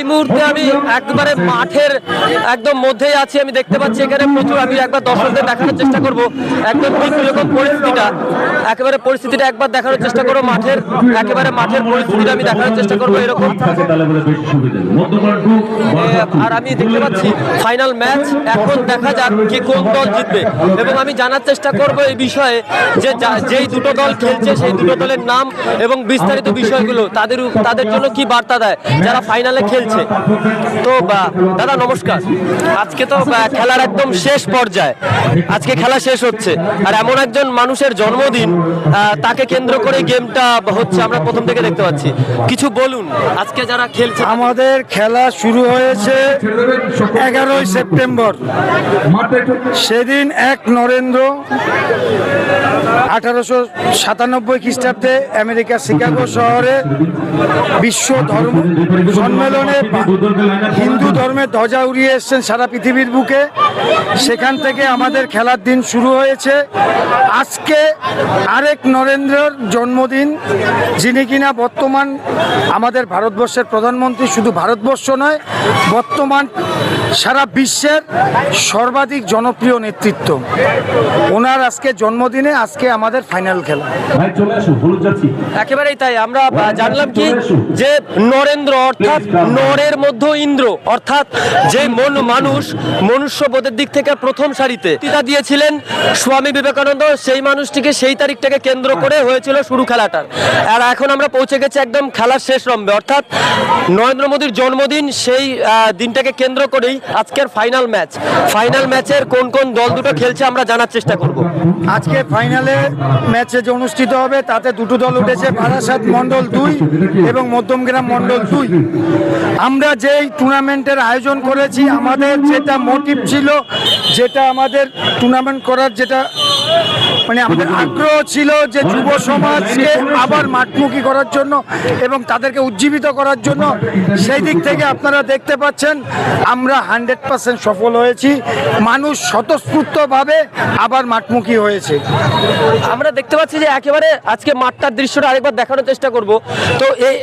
এই মুহূর্তে আমি একবারে মাঠের একদম মধ্যেই আছি। আমি দেখতে পাচ্ছি এখানে প্রচুর, আমি একবার দর্শকদের দেখানোর চেষ্টা করব। একদম ঠিক এরকম পরিস্থিতিটা, একেবারে পরিস্থিতিটা একবার দেখানোর চেষ্টা করব। মাঠের, একেবারে মাঠের পরিস্থিতিটা আমি দেখানোর চেষ্টা করব এরকম। আর আমি দেখতে পাচ্ছি ফাইনাল ম্যাচ এখন দেখা যাক কি কোন দল জিতবে। এবং আমি জানার চেষ্টা করব এই বিষয়ে যে যেই দুটো দল খেলছে, সেই দুটো দলের নাম এবং বিস্তারিত বিষয়গুলো, তাদের তাদের জন্য কি বার্তা দেয়? যারা ফাইনালে খেলছে তো বা, দাদা নমস্কার। আজকে তো খেলার একদম শেষ পর্যায়ে। আজকে খেলা শেষ হচ্ছে। আর এমন একজন মানুষের জন্মদিন তাকে কেন্দ্র করে গেমটা হচ্ছে আমরা প্রথম থেকে দেখতে পাচ্ছি। কিছু বলুন আজকে যারা খেলছে আমাদের খেলা শুরু হয়েছে এগারোই সেপ্টেম্বর। সেদিন এক নরেন্দ্র আঠারোশো সাতানব্বই খ্রিস্টাব্দে আমেরিকার শিকাগো শহরে বিশ্ব ধর্ম সম্মেলনে হিন্দু ধর্মের ধ্বজা উড়িয়ে এসছেন সারা পৃথিবীর বুকে। সেখান থেকে আমাদের খেলার দিন শুরু হয়েছে। আজকে আরেক নরেন্দ্রর জন্মদিন, যিনি কিনা বর্তমান আমাদের ভারতবর্ষের প্রধানমন্ত্রী, শুধু ভারতবর্ষ নয়, বর্তমান সারা বিশ্বের সর্বাধিক জনপ্রিয় নেতৃত্ব। ওনার আজকে জন্মদিনে আজকে আমাদের ফাইনাল খেলা। ভাই চলে আসো হলুদ যাচ্ছি একেবারেই তাই আমরা জানলাম কি যে নরেন্দ্র অর্থাৎ নরের মধ্য ইন্দ্র অর্থাৎ যে মন মানুষ মনুষ্যবোধের দিক থেকে প্রথম সারিতে টিকা দিয়েছিলেন স্বামী বিবেকানন্দ সেই মানুষটিকে সেই তারিখটাকে কেন্দ্র করে হয়েছিল শুরু খেলাটার। আর এখন আমরা পৌঁছে গেছি একদম খেলার শেষ রম্বে অর্থাৎ নরেন্দ্র মোদীর জন্মদিন সেই দিনটাকে কেন্দ্র করেই আজকের ফাইনাল ম্যাচ ফাইনাল ম্যাচের কোন কোন দল দুটো খেলছে আমরা জানার চেষ্টা করব। আজকে ফাইনালে ম্যাচে যে অনুষ্ঠিত হবে, তাতে দুটো দল উঠেছে, বারাসাত মণ্ডল দুই এবং মধ্যমগ্রাম মণ্ডল দুই। আমরা যেই টুর্নামেন্টের আয়োজন করেছি, আমাদের যেটা মোটিভ ছিল, যেটা আমাদের টুর্নামেন্ট করার যেটা মানে আমাদের আগ্রহ ছিল যে যুব সমাজকে আবার মাঠমুখী করার জন্য এবং তাদেরকে উজ্জীবিত করার জন্য সেই দিক থেকে আপনারা দেখতে পাচ্ছেন আমরা হান্ড্রেড পার্সেন্ট সফল হয়েছি। মানুষ স্বতঃস্ফূর্তভাবে আবার মাঠমুখী হয়েছে। আমরা দেখতে পাচ্ছি যে একেবারে আজকে মাঠটার দৃশ্যটা আরেকবার দেখানোর চেষ্টা করব। তো এই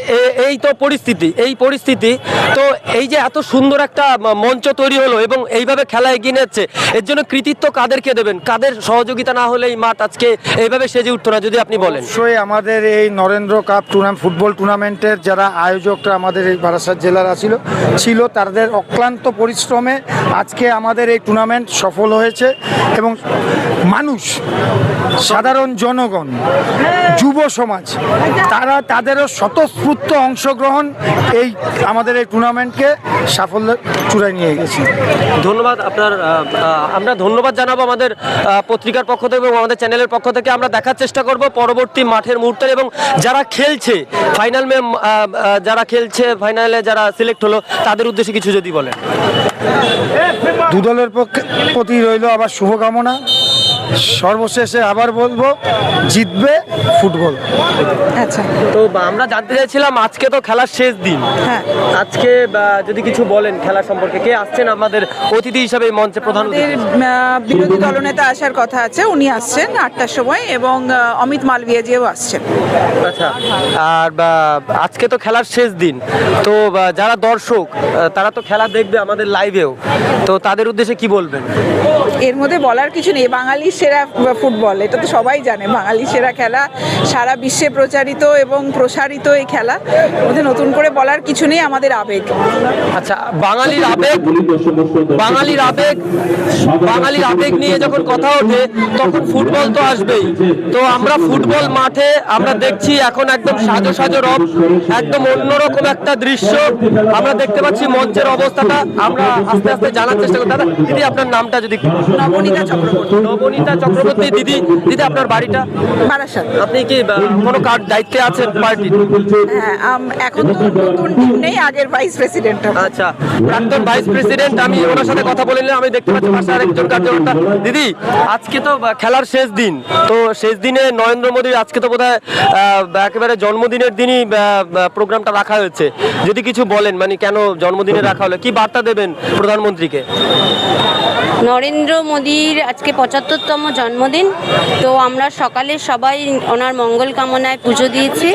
এই তো পরিস্থিতি এই পরিস্থিতি তো এই যে এত সুন্দর একটা মঞ্চ তৈরি হলো এবং এইভাবে খেলা এগিয়ে নিচ্ছে এর জন্য কৃতিত্ব কাদেরকে দেবেন? কাদের সহযোগিতা না হলে এই মাঠ আজকে এইভাবে সেজে উঠতো না যদি আপনি বলেন। অবশ্যই আমাদের এই নরেন্দ্র কাপ টুর্নামেন্ট ফুটবল টুর্নামেন্টের যারা আয়োজকরা আমাদের এই বারাসাত জেলার ছিল ছিল তাদের অক্লান্ত পরিশ্রমে আজকে আমাদের এই টুর্নামেন্ট সফল হয়েছে এবং মানুষ সাধারণ জনগণ যুব সমাজ তারা তাদেরও স্বতঃস্ফূর্ত অংশগ্রহণ এই আমাদের এই টুর্নামেন্টকে সাফল্য চূড়ায় নিয়ে গেছে। ধন্যবাদ আপনার আমরা ধন্যবাদ জানাব আমাদের পত্রিকার পক্ষ থেকে এবং আমাদের চ্যানেলের পক্ষ থেকে আমরা দেখার চেষ্টা করব পরবর্তী মাঠের মুহূর্তে এবং যারা খেলছে ফাইনাল মে যারা খেলছে ফাইনালে যারা সিলেক্ট হলো, তাদের উদ্দেশ্যে কিছু যদি বলেন। দু দলের পক্ষে প্রতি রইল আবার শুভকামনা। সর্বশেষে আবার বলব জিতবে ফুটবল। আচ্ছা। তো আমরা জানতে চাইছিলাম আজকে তো খেলার শেষ দিন। হ্যাঁ। আজকে যদি কিছু বলেন খেলা সম্পর্কে কে আসছেন আমাদের অতিথি হিসাবে মঞ্চে প্রধান? বিরোধী দলনেতা আসার কথা আছে উনি আসছেন আটটার সময় এবং অমিত মালভিয়াজিও আসছেন। আচ্ছা। আর বা, আজকে তো খেলার শেষ দিন। তো যারা দর্শক তারা তো খেলা দেখবে আমাদের লাইভেও তো তাদের উদ্দেশ্যে কি বলবেন? এর মধ্যে বলার কিছু নেই। বাঙালির সেরা ফুটবল এটা তো সবাই জানে। বাঙালি সেরা খেলা সারা বিশ্বে প্রচারিত এবং প্রসারিত এই খেলা। মধ্যে নতুন করে বলার কিছু নেই আমাদের আবেগ। আচ্ছা বাঙালির আবেগ বাঙালির আবেগ বাঙালির আবেগ নিয়ে যখন কথা ওঠে তখন ফুটবল তো আসবেই। তো আমরা ফুটবল মাঠে আমরা দেখছি এখন একদম সাজো সাজো রব একদম অন্যরকম একটা দৃশ্য। আমরা দেখতে পাচ্ছি মঞ্চের অবস্থাটা। আমরা আস্তে আস্তে জানার চেষ্টা করি দাদা দিদি আপনার নামটা যদি নবনীতা চক্রবর্তী। নবনীতা চক্রবর্তী দিদি দিদি আপনার বাড়িটা? বারাসাত। আপনি কি কোনো কার দায়িত্বে আছেন পার্টির? হ্যাঁ এখন তো নতুন টিম নেই আগের ভাইস প্রেসিডেন্ট। আচ্ছা প্রাক্তন ভাইস প্রেসিডেন্ট আমি ওনার সাথে কথা বলে আমি দেখতে পাচ্ছি পাশে আরেকজন কার্যকর্তা। দিদি আজকে তো খেলার শেষ দিন তো শেষ দিনে নরেন্দ্র মোদীর আজকে তো বোধহয় আহ, একেবারে জন্মদিনের দিনই প্রোগ্রামটা রাখা হয়েছে। যদি কিছু বলেন মানে কেন জন্মদিনে রাখা হলো? কি বার্তা দেবেন প্রধানমন্ত্রীকে? নরেন্দ্র মোদীর আজকে পঁচাত্তরতম বাহান্নতম জন্মদিন। তো আমরা সকালে সবাই ওনার মঙ্গল কামনায় পুজো দিয়েছি।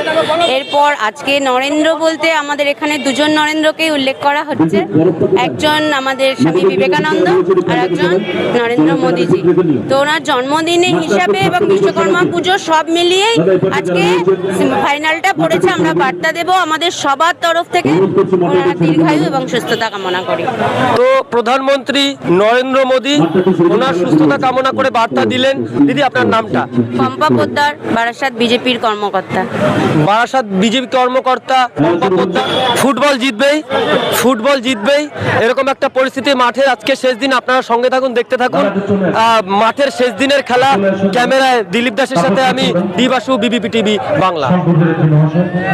এরপর আজকে নরেন্দ্র বলতে আমাদের এখানে দুজন নরেন্দ্রকেই উল্লেখ করা হচ্ছে। একজন আমাদের স্বামী বিবেকানন্দ আর একজন নরেন্দ্র মোদীজি। তো ওনার জন্মদিনে হিসাবে এবং বিশ্বকর্মা পুজো সব মিলিয়েই আজকে ফাইনালটা পড়েছে। আমরা বার্তা দেব আমাদের সবার তরফ থেকে। ওনারা দীর্ঘায়ু এবং সুস্থতা কামনা করি। তো প্রধানমন্ত্রী নরেন্দ্র মোদী, ওনার সুস্থতা কামনা করে বার্তা দিলেন। দিদি আপনার নামটা? পম্পা পোদ্দার বারাসাত বিজেপির কর্মকর্তা। বারাসাত বিজেপি কর্মকর্তা পম্পা পোদ্দার। ফুটবল জিতবেই ফুটবল জিতবেই এরকম একটা পরিস্থিতি মাঠে আজকে শেষ দিন আপনারা সঙ্গে থাকুন দেখতে থাকুন। মাঠের শেষ দিনের খেলা ক্যামেরায় দিলীপ দাসের সাথে আমি দিবাসু বিবিপি টিভি বাংলা।